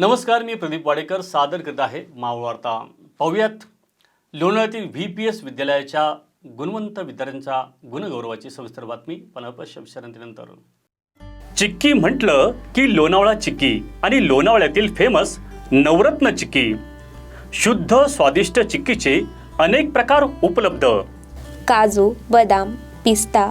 नमस्कार मी प्रदीप वाडेकर सादर करत आहे मावळ वार्ता. पाहुयात लोणावळ्यातील व्ही पी एस विद्यालयाच्या गुणवंत विद्यार्थ्यांच्या गुणगौरवाची सविस्तर बातमी. पण विश्रांतीनंतर चिक्की म्हटलं की लोणावळा चिक्की आणि लोणावळ्यातील फेमस नवरत्न चिक्की. शुद्ध स्वादिष्ट चिक्कीचे अनेक प्रकार उपलब्ध. काजू बदाम पिस्ता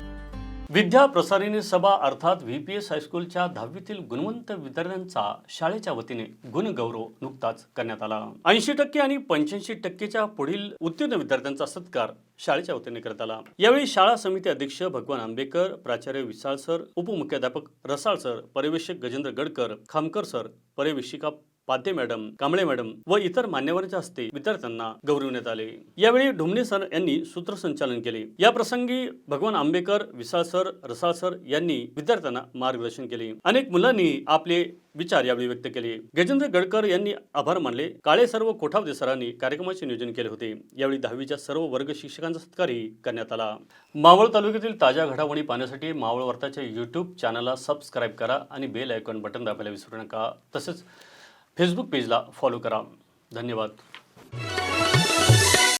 विद्या प्रसारिणी सभा अर्थात व्ही पी एस हायस्कूलच्या दहावीतील गुणवंत विद्यार्थ्यांचा शाळेच्या वतीने गुणगौरव नुकताच करण्यात आला. ऐंशी टक्के आणि पंच्याऐंशी टक्केच्या पुढील उत्तीर्ण विद्यार्थ्यांचा सत्कार शाळेच्या वतीने करण्यात आला. यावेळी शाळा समिती अध्यक्ष भगवान आंबेकर प्राचार्य विशाल सर उपमुख्याध्यापक रसाळ सर पर्यवेक्षक गजेंद्र गडकर खामकर सर पर्यवेक्षिका पाध्ये मॅडम कांबळे मॅडम व इतर मान्यवरांच्या हस्ते विद्यार्थ्यांना गौरवण्यात आले. यावेळी ढुमणे सर यांनी सूत्रसंचालन केले. या प्रसंगी भगवान आंबेकर विशाल सर रसाळ सर यांनी विद्यार्थ्यांना मार्गदर्शन केले. अनेक मुलांनी आपले विचार यावेळी व्यक्त केले. गजेंद्र गडकर यांनी आभार मानले. काळे सर्व कोठावदे सरांनी कार्यक्रमाचे नियोजन केले होते. यावेळी दहावीच्या सर्व वर्ग शिक्षकांचा सत्कारही करण्यात आला. मावळ तालुक्यातील ताज्या घडामोडी पाहण्यासाठी मावळ वार्ताच्या यूट्यूब चॅनलला सबस्क्राईब करा आणि बेल आयकॉन बटन दाबायला विसरू नका. तसेच फेसबुक पेजला फॉलो करा. धन्यवाद.